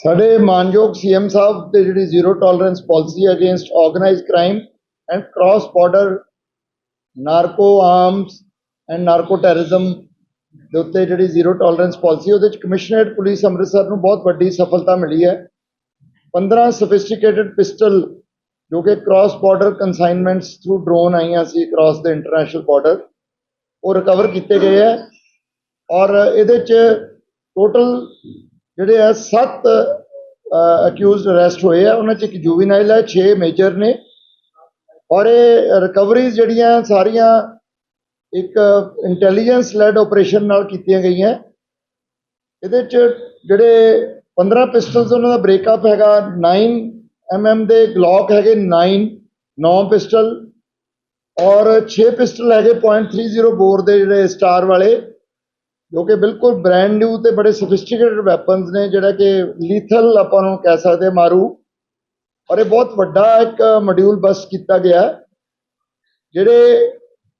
ਸਾਡੇ ਮਾਨਯੋਗ ਸੀਐਮ ਸਾਹਿਬ ਤੇ ਜਿਹੜੀ zero tolerance policy against organised crime and cross border narco arms and narco terrorism ਦੇ ਉੱਤੇ ਜਿਹੜੀ ਜ਼ੀਰੋ ਟੋਲਰੈਂਸ ਪਾਲਿਸੀ ਉਹਦੇ ਚ ਕਮਿਸ਼ਨਰੇਟ ਪੁਲਿਸ ਅੰਮ੍ਰਿਤਸਰ ਨੂੰ ਬਹੁਤ ਵੱਡੀ ਸਫਲਤਾ ਮਿਲੀ ਹੈ। 15 ਸੋਫਿਸਟੀਕੇਟਡ ਪਿਸਟਲ ਜੋ ਕਿ cross border consignments through drone ਆਈਆਂ ਸੀ ਕ੍ਰਾਸ ਦ ਇੰਟਰਨੈਸ਼ਨਲ ਬਾਰਡਰ ਉਹ ਰਿਕਵਰ ਕੀਤੇ ਗਏ ਹੈ। ਔਰ ਇਹਦੇ ਚ ਟੋਟਲ ਜਿਹੜੇ ਆ ਸੱਤ ਅਕਿਊਜ਼ਡ ਅਰੈਸਟ ਹੋਏ ਆ, ਉਹਨਾਂ ਚ ਇੱਕ ਜੁਵੀਨਾਈਲ ਹੈ 6 ਮੇਜਰ ਨੇ। ਔਰ ਇਹ ਰਿਕਵਰੀਜ਼ ਜਿਹੜੀਆਂ ਸਾਰੀਆਂ ਇੱਕ ਇੰਟੈਲੀਜੈਂਸ ਲੈਡ ਆਪਰੇਸ਼ਨ ਨਾਲ ਕੀਤੀਆਂ ਗਈਆਂ। ਇਹਦੇ ਚ ਜਿਹੜੇ 15 ਪਿਸਟਲਸ ਉਹਨਾਂ ਦਾ ਬ੍ਰੇਕਅਪ ਹੈਗਾ 9 mm ਦੇ ਗਲੌਕ ਹੈਗੇ 9 9 ਪਿਸਟਲ ਔਰ 6 ਪਿਸਟਲ ਹੈਗੇ .30 ਬੋਰ ਦੇ ਜਿਹੜੇ ਸਟਾਰ ਵਾਲੇ। ਜੋ ਕਿ ਬਿਲਕੁਲ ਬ੍ਰੈਂਡ ਨਿਊ ਤੇ ਬੜੇ ਸੋਫਿਸਟੀਕੇਟਡ ਵੈਪਨਸ ਨੇ, ਜਿਹੜਾ ਕਿ ਲੀਥਲ ਆਪਾਂ ਨੂੰ ਕਹਿ ਸਕਦੇ ਮਾਰੂ। ਔਰ ਇਹ ਬਹੁਤ ਵੱਡਾ ਇੱਕ ਮੋਡਿਊਲ ਬਸ ਕੀਤਾ ਗਿਆ। ਜਿਹੜੇ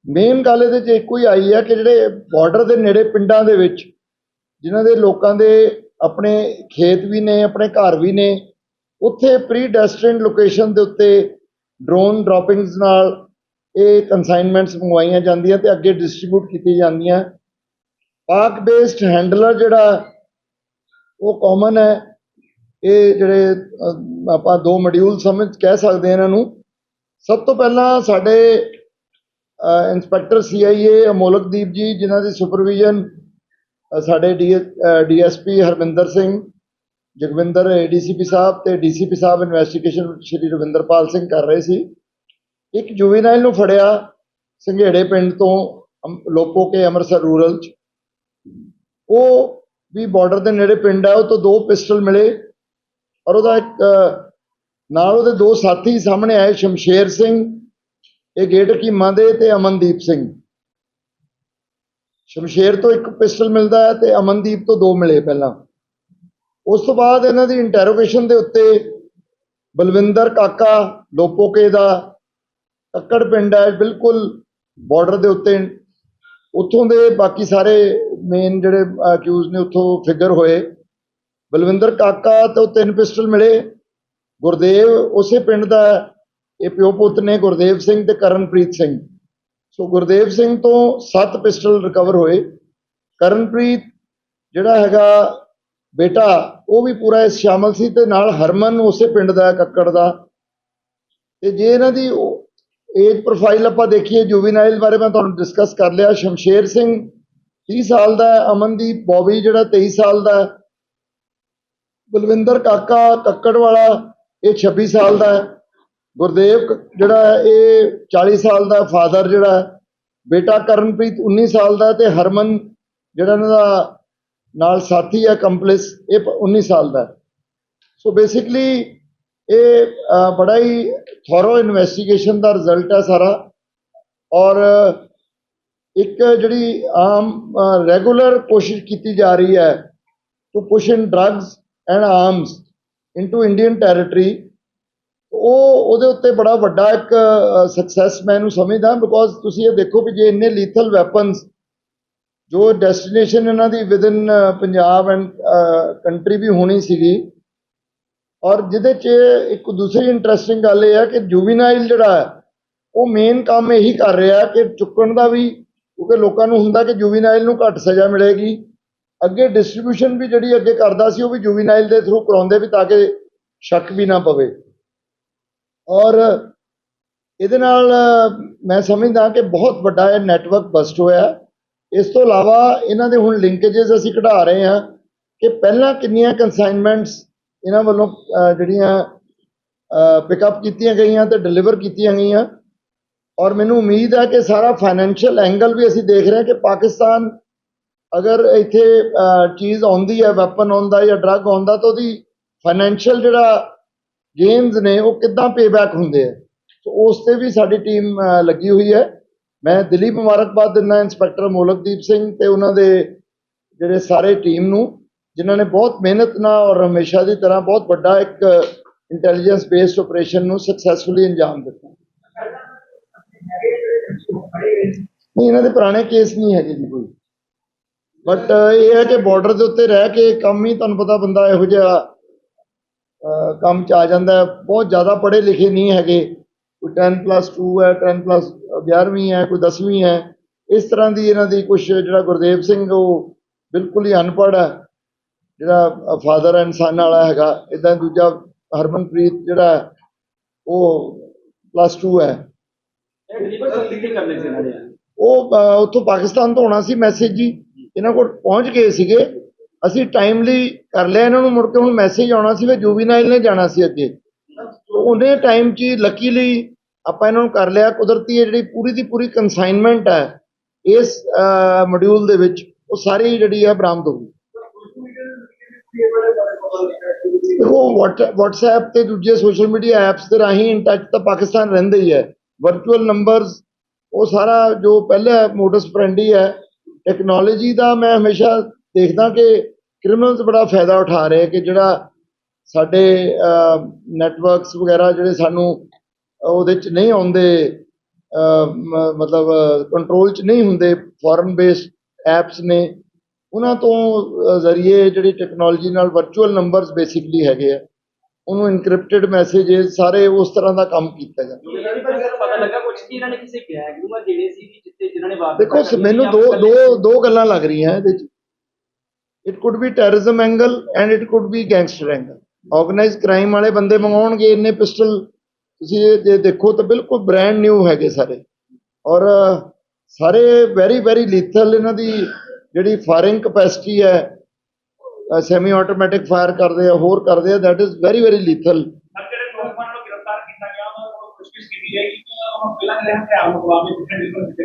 ਮੇਨ ਗੱਲ ਇਹਦੇ 'ਚ ਇੱਕੋ ਹੀ ਆਈ ਹੈ ਕਿ ਜਿਹੜੇ ਬਾਰਡਰ ਦੇ ਨੇੜੇ ਪਿੰਡਾਂ ਦੇ ਵਿੱਚ, ਜਿਨ੍ਹਾਂ ਦੇ ਲੋਕਾਂ ਦੇ ਆਪਣੇ ਖੇਤ ਵੀ ਨੇ, ਆਪਣੇ ਘਰ ਵੀ ਨੇ, ਉੱਥੇ ਪ੍ਰੀ ਡੈਸਟਿਨਡ ਲੋਕੇਸ਼ਨ ਦੇ ਉੱਤੇ ਡਰੋਨ ਡ੍ਰੌਪਿੰਗਸ ਨਾਲ ਇਹ ਕਨਸਾਈਨਮੈਂਟਸ ਮੰਗਵਾਈਆਂ ਜਾਂਦੀਆਂ ਤੇ ਅੱਗੇ ਡਿਸਟ੍ਰੀਬਿਊਟ ਕੀਤੀਆਂ ਜਾਂਦੀਆਂ। ਪਾਕ ਬੇਸਡ ਹੈਂਡਲਰ ਜਿਹੜਾ ਉਹ ਕਾਮਨ ਹੈ। ਇਹ ਜਿਹੜੇ ਆਪਾਂ ਦੋ ਮੋਡਿਊਲ ਸਮਝ ਕਹਿ ਸਕਦੇ ਹਾਂ ਇਹਨਾਂ ਨੂੰ। ਸਭ ਤੋਂ ਪਹਿਲਾਂ ਸਾਡੇ ਇੰਸਪੈਕਟਰ ਸੀਆਈਏ ਅਮੋਲਕਦੀਪ ਜੀ, ਜਿਨ੍ਹਾਂ ਦੀ ਸੁਪਰਵਿਜ਼ਨ ਸਾਡੇ ਡੀਐਸਪੀ ਹਰਵਿੰਦਰ ਸਿੰਘ, ਜਗਵਿੰਦਰ ਏਡੀਸੀਪੀ ਸਾਹਿਬ ਤੇ ਡੀਸੀਪੀ ਸਾਹਿਬ ਇਨਵੈਸਟੀਗੇਸ਼ਨ ਸ਼੍ਰੀ ਰਵਿੰਦਰਪਾਲ ਸਿੰਘ ਕਰ ਰਹੇ ਸੀ। ਇੱਕ ਜੁਵੀਨਾਈਲ ਨੂੰ ਫੜਿਆ ਸੰਘੇੜੇ ਪਿੰਡ ਤੋਂ ਲੋਪੋ ਕੇ ਅੰਮ੍ਰਿਤਸਰ ਰੂਰਲ ਚ। ਉਹ ਵੀ ਬਾਰਡਰ ਦੇ ਨੇੜੇ ਪਿੰਡ ਹੈ, ਉਹ ਤੋਂ ਦੋ ਪਿਸਟਲ ਮਿਲੇ ਔਰ ਉਹਦਾ ਇੱਕ ਨਾਲ ਉਹਦੇ ਦੋ ਸਾਥੀ ਸਾਹਮਣੇ ਆਏ, ਸ਼ਮਸ਼ੇਰ ਸਿੰਘ, ਇਹ ਗੇਟ ਕੀਮਾ ਦੇ ਤੇ ਅਮਨਦੀਪ ਸਿੰਘ। ਸ਼ਮਸ਼ੇਰ ਤੋਂ ਇੱਕ ਪਿਸਟਲ ਮਿਲਦਾ ਹੈ ਤੇ ਅਮਨਦੀਪ ਤੋਂ ਦੋ ਮਿਲੇ ਪਹਿਲਾਂ। ਉਸ ਤੋਂ ਬਾਅਦ ਇਹਨਾਂ ਦੀ ਇੰਟਰੋਗੇਸ਼ਨ ਦੇ ਉੱਤੇ ਬਲਵਿੰਦਰ ਕਾਕਾ ਲੋਪੋਕੇ ਦਾ ਕੱਕੜ ਪਿੰਡ ਹੈ, ਬਿਲਕੁਲ ਬਾਰਡਰ ਦੇ ਉੱਤੇ, ਉੱਥੋਂ ਦੇ ਬਾਕੀ ਸਾਰੇ ਮੇਨ ਜਿਹੜੇ ਅਕਿਊਜ਼ ਨੇ ਉੱਥੋਂ ਫਿਗਰ ਹੋਏ। ਬਲਵਿੰਦਰ ਕਾਕਾ ਤੋਂ ਤਿੰਨ ਪਿਸਟਲ ਮਿਲੇ। ਗੁਰਦੇਵ ਉਸੇ ਪਿੰਡ ਦਾ ਇਹ ਪਿਓ ਪੁੱਤ ਨੇ ਗੁਰਦੇਵ ਸਿੰਘ ਤੇ ਕਰਨਪ੍ਰੀਤ ਸਿੰਘ। ਸੋ ਗੁਰਦੇਵ ਸਿੰਘ ਤੋਂ 7 ਪਿਸਟਲ ਰਿਕਵਰ ਹੋਏ। ਕਰਨਪ੍ਰੀਤ ਜਿਹੜਾ ਹੈਗਾ ਬੇਟਾ, ਉਹ ਵੀ ਪੂਰਾ ਇਸ ਸ਼ਾਮਲ ਸੀ ਤੇ ਨਾਲ ਹਰਮਨ ਉਸੇ ਪਿੰਡ ਦਾ ਕੱਕੜ ਦਾ। ਤੇ ਜੇ ਇਹਨਾਂ ਦੀ ਏਜ ਪ੍ਰੋਫਾਈਲ ਆਪਾਂ ਦੇਖੀਏ, ਜੁਵੀਨਾਈਲ ਬਾਰੇ ਮੈਂ ਤੁਹਾਨੂੰ ਡਿਸਕਸ ਕਰ ਲਿਆ। ਸ਼ਮਸ਼ੇਰ ਸਿੰਘ 30 ਸਾਲ ਦਾ ਅਮਨਦੀਪ ਬੋਬੀ ਜਿਹੜਾ 23 ਸਾਲ ਦਾ ਬਲਵਿੰਦਰ ਕਾਕਾ ਕੱਕੜ ਵਾਲਾ, ਇਹ 26 ਸਾਲ ਦਾ ਗੁਰਦੇਵ ਕ- ਜਿਹੜਾ ਇਹ 40 ਸਾਲ ਦਾ ਫਾਦਰ ਜਿਹੜਾ ਬੇਟਾ ਕਰਨਪ੍ਰੀਤ 19 ਸਾਲ ਦਾ ਹੈ ਤੇ ਹਰਮਨ ਜਿਹੜਾ ਇਹਨਾਂ ਦਾ ਨਾਲ ਸਾਥੀ ਹੈ ਕੰਪਲਿਸ ਇਹ ਪ- 19 ਸਾਲ ਦਾ ਸੋ ਬੇਸਿਕਲੀ ਇਹ ਬੜਾ ਹੀ ਥੋਰੋ ਇਨਵੈਸਟੀਗੇਸ਼ਨ ਦਾ ਰਿਜ਼ਲਟ ਹੈ ਸਾਰਾ। ਔਰ ਇੱਕ ਜਿਹੜੀ ਆਮ ਰੈਗੂਲਰ ਕੋਸ਼ਿਸ਼ ਕੀਤੀ ਜਾ ਰਹੀ ਹੈ to push in drugs and arms into Indian territory ਉਹ ਉਹਦੇ ਉੱਤੇ ਬੜਾ ਵੱਡਾ ਇੱਕ ਸਕਸੈਸ ਮੈਂ ਇਹਨੂੰ ਸਮਝਦਾ ਬਿਕੋਜ਼ ਤੁਸੀਂ ਇਹ ਦੇਖੋ ਵੀ ਜੇ ਇੰਨੇ ਲੀਥਲ ਵੈਪਨਸ ਜੋ ਡੈਸਟੀਨੇਸ਼ਨ ਇਹਨਾਂ ਦੀ ਵਿਦਨ ਪੰਜਾਬ ਐਂਡ ਕੰਟਰੀ ਵੀ ਹੋਣੀ ਸੀਗੀ ਔਰ ਜਿਹਦੇ 'ਚ ਇੱਕ ਦੂਸਰੀ ਇੰਟਰਸਟਿੰਗ ਗੱਲ ਇਹ ਹੈ ਕਿ ਜੁਵੀਨਾਈਲ ਜਿਹੜਾ ਹੈ, ਉਹ ਮੇਨ ਕੰਮ ਇਹੀ ਕਰ ਰਿਹਾ ਕਿ ਚੁੱਕਣ ਦਾ ਵੀ ਕਿਉਂਕਿ ਲੋਕਾਂ ਨੂੰ ਹੁੰਦਾ ਕਿ ਜੁਵੀਨਾਈਲ ਨੂੰ ਘੱਟ ਸਜ਼ਾ ਮਿਲੇਗੀ। ਅੱਗੇ ਡਿਸਟ੍ਰੀਬਿਊਸ਼ਨ ਵੀ ਜਿਹੜੀ ਅੱਗੇ ਕਰਦਾ ਸੀ, ਉਹ ਵੀ ਜੁਵੀਨਾਈਲ ਦੇ ਥਰੂ ਕਰਾਉਂਦੇ ਵੀ ਤਾਂ ਕਿ ਸ਼ੱਕ ਵੀ ਨਾ ਪਵੇ। ਔਰ ਇਹਦੇ ਨਾਲ ਮੈਂ ਸਮਝਦਾ ਕਿ ਬਹੁਤ ਵੱਡਾ ਇਹ ਨੈਟਵਰਕ ਬਸਟ ਹੋਇਆ। ਇਸ ਤੋਂ ਇਲਾਵਾ ਇਹਨਾਂ ਦੇ ਹੁਣ ਲਿੰਕੇजेस ਅਸੀਂ ਕਢਾ ਰਹੇ ਹਾਂ ਕਿ ਪਹਿਲਾਂ ਕਿੰਨੀਆਂ ਕਨਸਾਈਨਮੈਂਟਸ ਇਹਨਾਂ ਵੱਲੋਂ ਜਿਹੜੀਆਂ ਪਿਕਅਪ ਕੀਤੀਆਂ ਗਈਆਂ ਤੇ ਡਿਲੀਵਰ ਕੀਤੀਆਂ ਗਈਆਂ। ਔਰ ਮੈਨੂੰ ਉਮੀਦ ਹੈ ਕਿ ਸਾਰਾ ਫਾਈਨੈਂਸ਼ੀਅਲ ਐਂਗਲ ਵੀ ਅਸੀਂ ਦੇਖ ਰਹੇ ਹਾਂ ਕਿ ਪਾਕਿਸਤਾਨ ਅਗਰ ਇੱਥੇ ਚੀਜ਼ ਆਉਂਦੀ ਹੈ ਵੈਪਨ ਆਉਂਦਾ ਜਾਂ ਡਰੱਗ ਆਉਂਦਾ ਤਾਂ ਉਹਦੀ ਫਾਈਨੈਂਸ਼ੀਅਲ ਜਿਹੜਾ ਗੇਮਸ ਨੇ ਉਹ ਕਿੱਦਾਂ ਪੇਬੈਕ ਹੁੰਦੇ ਆ। ਸੋ ਉਸ ਤੇ ਵੀ ਸਾਡੀ ਟੀਮ ਲੱਗੀ ਹੋਈ ਹੈ। ਮੈਂ ਦਿੱਲੀ ਮੁਬਾਰਕਬਾਦ ਦਿੰਦਾ ਇੰਸਪੈਕਟਰ ਮੋਲਕਦੀਪ ਸਿੰਘ ਤੇ ਉਹਨਾਂ ਦੇ ਜਿਹੜੇ ਸਾਰੇ ਟੀਮ ਨੂੰ, ਜਿਨ੍ਹਾਂ ਨੇ ਬਹੁਤ ਮਿਹਨਤ ਨਾਲ ਔਰ ਹਮੇਸ਼ਾ ਦੀ ਤਰ੍ਹਾਂ ਬਹੁਤ ਵੱਡਾ ਇੱਕ ਇੰਟੈਲੀਜੈਂਸ ਬੇਸਡ ਆਪਰੇਸ਼ਨ ਨੂੰ ਸਕਸੈਸਫੁਲੀ ਅੰਜਾਮ ਦਿੱਤਾ। ਨਹੀਂ ਇਹਨਾਂ ਦੇ ਪੁਰਾਣੇ ਕੇਸ ਨਹੀਂ ਹੈਗੇ ਜੀ ਕੋਈ। ਬਟ ਇਹ ਹੈ ਕਿ ਬਾਰਡਰ ਦੇ ਉੱਤੇ ਰਹਿ ਕੇ ਕੰਮ ਹੀ ਤੁਹਾਨੂੰ ਪਤਾ ਬੰਦਾ ਇਹੋ ਜਿਹਾ ਕੰਮ ਚ ਆ ਜਾਂਦਾ ਹੈ। ਬਹੁਤ ਜ਼ਿਆਦਾ ਪੜ੍ਹੇ ਲਿਖੇ ਨਹੀਂ ਹੈਗੇ। ਕੋਈ 10 ਪਲੱਸ 2 ਹੈ 10 ਪਲੱਸ 11ਵੀਂ ਹੈ ਕੋਈ 10ਵੀਂ ਹੈ। ਇਸ ਤਰ੍ਹਾਂ ਦੀ ਇਹਨਾਂ ਦੀ ਕੁਝ ਜਿਹੜਾ ਗੁਰਦੇਵ ਸਿੰਘ ਉਹ ਬਿਲਕੁਲ ਹੀ ਅਨਪੜ੍ਹ ਹੈ। ਜਿਹੜਾ ਫਾਦਰ ਇਨਸਾਨ ਵਾਲਾ ਹੈਗਾ ਇਦਾਂ ਦੂਜਾ ਹਰਮਨਪ੍ਰੀਤ ਜਿਹੜਾ ਹੈ, ਉਹ ਪਲੱਸ 2 ਹੈ। ਉਹ ਉੱਥੋਂ ਪਾਕਿਸਤਾਨ ਤੋਂ ਆਉਣਾ ਸੀ ਮੈਸੇਜ ਜੀ। ਇਹਨਾਂ ਕੋਲ ਪਹੁੰਚ ਗਏ ਸੀਗੇ। ਅਸੀਂ ਟਾਈਮਲੀ ਕਰ ਲਿਆ ਇਹਨਾਂ ਨੂੰ, ਮੁੜ ਕੇ ਹੁਣ ਮੈਸੇਜ ਆਉਣਾ ਸੀ ਵੀ ਜੂਵੀਨਾਈਲ ਨੇ ਜਾਣਾ ਸੀ ਅੱਗੇ। ਉਹਨੇ ਟਾਈਮ 'ਚ ਲੱਕੀਲੀ ਆਪਾਂ ਇਹਨਾਂ ਨੂੰ ਕਰ ਲਿਆ। ਕੁਦਰਤੀ ਇਹ ਜਿਹੜੀ ਪੂਰੀ ਦੀ ਪੂਰੀ ਕਨਸਾਈਨਮੈਂਟ ਹੈ, ਇਸ ਮੋਡਿਊਲ ਦੇ ਵਿੱਚ, ਉਹ ਸਾਰੀ ਜਿਹੜੀ ਹੈ ਬਰਾਮਦ ਹੋ ਗਈ। ਦੇਖੋ WhatsApp ਤੇ ਦੂਜੇ ਸੋਸ਼ਲ ਮੀਡੀਆ ਐਪਸ ਦੇ ਰਾਹੀਂ ਇਨ ਟੱਚ ਤਾਂ ਪਾਕਿਸਤਾਨ ਰਹਿੰਦਾ ਹੀ ਹੈ। ਵਰਚੁਅਲ ਨੰਬਰਸ ਉਹ ਸਾਰਾ ਜੋ ਪਹਿਲਾਂ ਮੋਡਸ ਫਰੈਂਡੀ ਹੈ ਟੈਕਨੋਲੋਜੀ ਦਾ ਮੈਂ ਹਮੇਸ਼ਾ ਦੇਖਦਾ ਕਿ ਕ੍ਰਿਮੀਨਲਸ ਬੜਾ ਫਾਇਦਾ ਉਠਾ ਰਹੇ ਕਿ ਜਿਹੜਾ ਸਾਡੇ ਨੈਟਵਰਕਸ ਵਗੈਰਾ ਜਿਹੜੇ ਸਾਨੂੰ ਉਹਦੇ ਚ ਨਹੀਂ ਆਉਂਦੇ ਮਤਲਬ ਕੰਟਰੋਲ ਚ ਨਹੀਂ ਹੁੰਦੇ ਫੋਰਨ ਬੇਸਡ ਐਪਸ ਨੇ, ਉਹਨਾਂ ਤੋਂ ਜ਼ਰੀਏ ਜਿਹੜੀ ਟੈਕਨੋਲੋਜੀ ਨਾਲ ਵਰਚੁਅਲ ਨੰਬਰਸ ਬੇਸਿਕਲੀ ਹੈਗੇ ਆ। ਉਹਨੂੰ ਇਨਕ੍ਰਿਪਟਡ ਮੈਸੇजेस ਸਾਰੇ ਉਸ ਤਰ੍ਹਾਂ ਦਾ ਕੰਮ ਕੀਤਾ ਜਾਂਦਾ। ਪਤਾ ਲੱਗਾ ਕੁਝ ਕਿ ਇਹਨਾਂ ਨੇ ਕਿਸੇ ਗੈਂਗ ਨੂੰ ਜਿਹੜੇ ਸੀ ਜਿੱਤੇ ਜਿਨ੍ਹਾਂ ਨੇ ਵਾਪਸ ਦੇਖੋ ਮੈਨੂੰ ਦੋ ਦੋ ਦੋ ਗੱਲਾਂ ਲੱਗ ਰਹੀਆਂ ਇਹਦੇ ਚ। It could be terrorism angle and it could be gangster angle organise crime ਵਾਲੇ ਬੰਦੇ ਮੰਗਾਉਣਗੇ ਇੰਨੇ ਪਿਸਟਲ। ਤੁਸੀਂ ਜੇ ਦੇਖੋ ਤਾਂ ਬਿਲਕੁਲ ਬ੍ਰਾਂਡ ਨਿਊ ਹੈਗੇ ਸਾਰੇ। ਔਰ ਸਾਰੇ ਵੈਰੀ ਵੈਰੀ ਲੀਥਲ ਇਹਨਾਂ ਦੀ ਜਿਹੜੀ ਫਾਇਰਿੰਗ ਕਪੈਸਿਟੀ ਹੈ ਸੈਮੀ ਆਟੋਮੈਟਿਕ ਫਾਇਰ ਕਰਦੇ ਆ ਹੋਰ ਕਰਦੇ ਆ that is very very lethal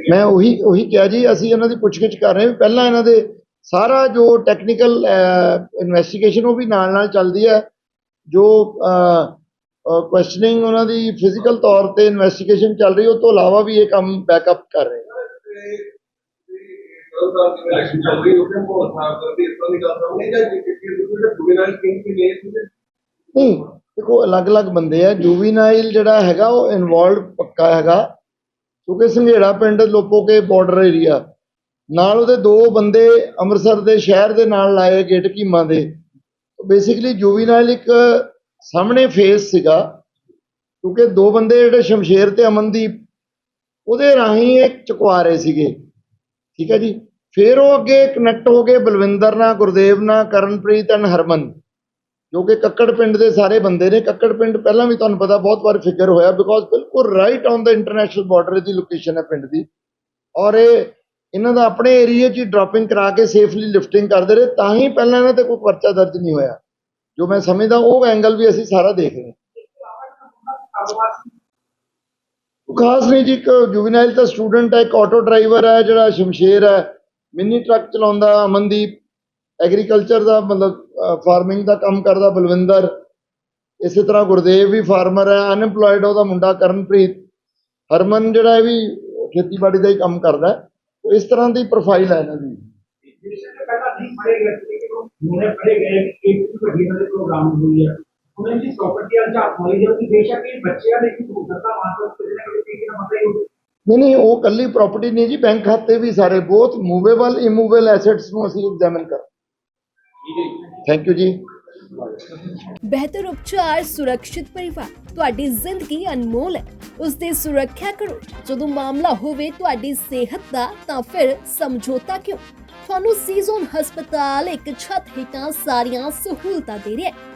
ਮੈਂ ਉਹੀ ਉਹੀ ਕਿਹਾ ਜੀ ਅਸੀਂ ਇਹਨਾਂ ਦੀ ਪੁੱਛਗਿੱਛ ਕਰ ਰਹੇ ਹਾਂ ਪਹਿਲਾਂ ਇਹਨਾਂ ਦੇ ਸਾਰਾ ਜੋ ਟੈਕਨੀਕਲ ਇਨਵੈਸਟੀਗੇਸ਼ਨ ਉਹ ਵੀ ਨਾਲ ਨਾਲ ਚੱਲਦੀ ਹੈ। ਜੋ ਕੁਐਸਚਨਿੰਗ ਉਹਨਾਂ ਦੀ ਫਿਜ਼ੀਕਲ ਤੌਰ ਤੇ ਇਨਵੈਸਟੀਗੇਸ਼ਨ ਚੱਲ ਰਹੀ ਉਹ ਤੋਂ ਇਲਾਵਾ ਵੀ ਇਹ ਕੰਮ ਬੈਕਅਪ ਕਰ ਰਹੇ ਨਹੀਂ ਦੇਖੋ, ਅਲੱਗ-ਅਲੱਗ ਬੰਦੇ ਆ, ਜੂਵੀਨਾਈਲ ਜਿਹੜਾ ਹੈਗਾ, ਉਹ ਇਨਵੋਲਵਡ ਪੱਕਾ ਹੈਗਾ। ਕਿਉਂਕਿ ਸੰਘੇੜਾ ਪਿੰਡ ਲੋਪੋਕੇ ਬਾਰਡਰ ਏਰੀਆ ਨਾਲ ਉਹਦੇ ਦੋ ਬੰਦੇ ਅੰਮ੍ਰਿਤਸਰ ਦੇ ਸ਼ਹਿਰ ਦੇ ਨਾਲ ਲਾਏ ਗੇਟ ਕੀਮਾ ਦੇ। ਬੇਸਿਕਲੀ ਜੂਵੀਨਾਈਲ ਇੱਕ ਸਾਹਮਣੇ ਫੇਸ ਸੀਗਾ, ਕਿਉਂਕਿ ਦੋ ਬੰਦੇ ਜਿਹੜੇ ਸ਼ਮਸ਼ੇਰ ਤੇ ਅਮਨਦੀਪ, ਉਹਦੇ ਰਾਹੀਂ ਇਹ ਚੁਕਵਾ ਰਹੇ ਸੀਗੇ। ਠੀਕ ਹੈ ਜੀ। ਫਿਰ ਉਹ ਅੱਗੇ ਕਨੈਕਟ ਹੋ ਗਏ ਬਲਵਿੰਦਰ ਨਾਲ ਗੁਰਦੇਵ ਨਾਲ ਕਰਨਪ੍ਰੀਤ ਐਂਡ ਹਰਮਨ। ਜੋ ਕਿ ਕੱਕੜ ਪਿੰਡ ਦੇ ਸਾਰੇ ਬੰਦੇ ਨੇ। ਕੱਕੜ ਪਿੰਡ ਪਹਿਲਾਂ ਵੀ ਤੁਹਾਨੂੰ ਪਤਾ ਬਹੁਤ ਵਾਰ ਫਿਗਰ ਹੋਇਆ ਬਿਕੋਜ਼ ਬਿਲਕੁਲ right on the international border ਦੀ ਲੋਕੇਸ਼ਨ ਹੈ ਪਿੰਡ ਦੀ। ਔਰ ਇਹ ਇਹਨਾਂ ਦਾ ਆਪਣੇ ਏਰੀਆ 'ਚ ਡ੍ਰੌਪਿੰਗ ਕਰਾ ਕੇ ਸੇਫਲੀ ਲਿਫਟਿੰਗ ਕਰਦੇ ਰਹੇ। ਤਾਂ ਹੀ ਪਹਿਲਾਂ ਇਹਨਾਂ ਤੇ ਕੋਈ ਪਰਚਾ ਦਰਜ ਨਹੀਂ ਹੋਇਆ। ਜੋ ਮੈਂ ਸਮਝਦਾ ਉਹ ਐਂਗਲ ਵੀ ਅਸੀਂ ਸਾਰਾ ਦੇਖ ਰਹੇ ਹਾਂ। ਖਾਸ ਨਹੀਂ ਜੀ, ਇੱਕ ਜੁਵੀਨਾਈਲ ਤਾਂ ਸਟੂਡੈਂਟ ਹੈ, ਇੱਕ ਆਟੋ ਡਰਾਈਵਰ ਹੈ, ਜਿਹੜਾ ਸ਼ਮਸ਼ੇਰ ਹੈ। ਮਿੰਨੀ ਟਰੱਕ ਚਲਾਉਂਦਾ ਅਮਨਦੀਪ, ਐਗਰੀਕਲਚਰ ਦਾ ਮਤਲਬ ਫਾਰਮਿੰਗ ਦਾ ਕੰਮ ਕਰਦਾ ਬਲਵਿੰਦਰ। ਇਸੇ ਤਰ੍ਹਾਂ ਗੁਰਦੇਵ ਵੀ ਫਾਰਮਰ ਹੈ ਅਨਪਲੋਇਡ ਉਹਦਾ ਮੁੰਡਾ ਕਰਨਪ੍ਰੀਤ। ਹਰਮਨ ਜਿਹੜਾ ਇਹ ਵੀ ਖੇਤੀਬਾੜੀ ਦਾ ਹੀ ਕੰਮ ਕਰਦਾ ਹੈ। ਇਸ ਤਰ੍ਹਾਂ ਦੀ ਪ੍ਰੋਫਾਈਲ ਹੈ ਇਹਨਾਂ ਦੀ। ਬੇਸ਼ੱਕ ਪਹਿਲਾਂ ਨਹੀਂ ਪੜੇ ਗਏ ਕਿ ਉਹ ਪੜੇ ਗਏ, ਇੱਕ ਵੱਡੀ ਨਾਲ ਪ੍ਰੋਗਰਾਮ ਹੋਈ ਹੈ। ਉਹਨਾਂ ਦੀ ਪ੍ਰਾਪਰਟੀ ਆ ਜਾਂ ਹੋਈ ਜਦੋਂ ਕਿ ਬੇਸ਼ੱਕ ਇਹ ਬੱਚਿਆਂ ਦੇ ਕੀ ਭੂਗਤਾ ਮਾਤਰਾ ਕਿਸੇ ਨਾ ਕਿਸੇ ਤਰੀਕੇ ਨਾਲ ਮਤਲਬ ਇਹ ਨਹੀਂ ਨਹੀਂ ਉਹ ਕੱਲੀ ਪ੍ਰਾਪਰਟੀ ਨਹੀਂ ਜੀ ਬੈਂਕ ਖਾਤੇ ਵੀ ਸਾਰੇ ਬਹੁਤ ਮੂਵੇਬਲ ਇਮੂਵੇਬਲ ਐਸੈਟਸ ਨੂੰ ਅਸੀਂ ਐਗਜ਼ਾਮਿਨ ਕਰ ਥੈਂਕ ਯੂ ਜੀ। ਬਿਹਤਰ ਉਪਚਾਰ ਸੁਰੱਖਿਅਤ ਪਰਿਵਾਰ ਤੁਹਾਡੀ ਜ਼ਿੰਦਗੀ ਅਨਮੋਲ ਹੈ। ਉਸ ਦੀ ਸੁਰੱਖਿਆ ਕਰੋ ਜਦੋਂ ਮਾਮਲਾ ਹੋਵੇ ਤੁਹਾਡੀ ਸਿਹਤ ਦਾ ਤਾਂ ਫਿਰ ਸਮਝੌਤਾ ਕਿਉਂ? ਤੁਹਾਨੂੰ ਸੀਜ਼ਨ ਹਸਪਤਾਲ ਇੱਕ ਛੱਤ ਹੇਠਾਂ ਸਾਰੀਆਂ ਸਹੂਲਤਾਂ ਦੇ ਰਿਹਾ ਹੈ।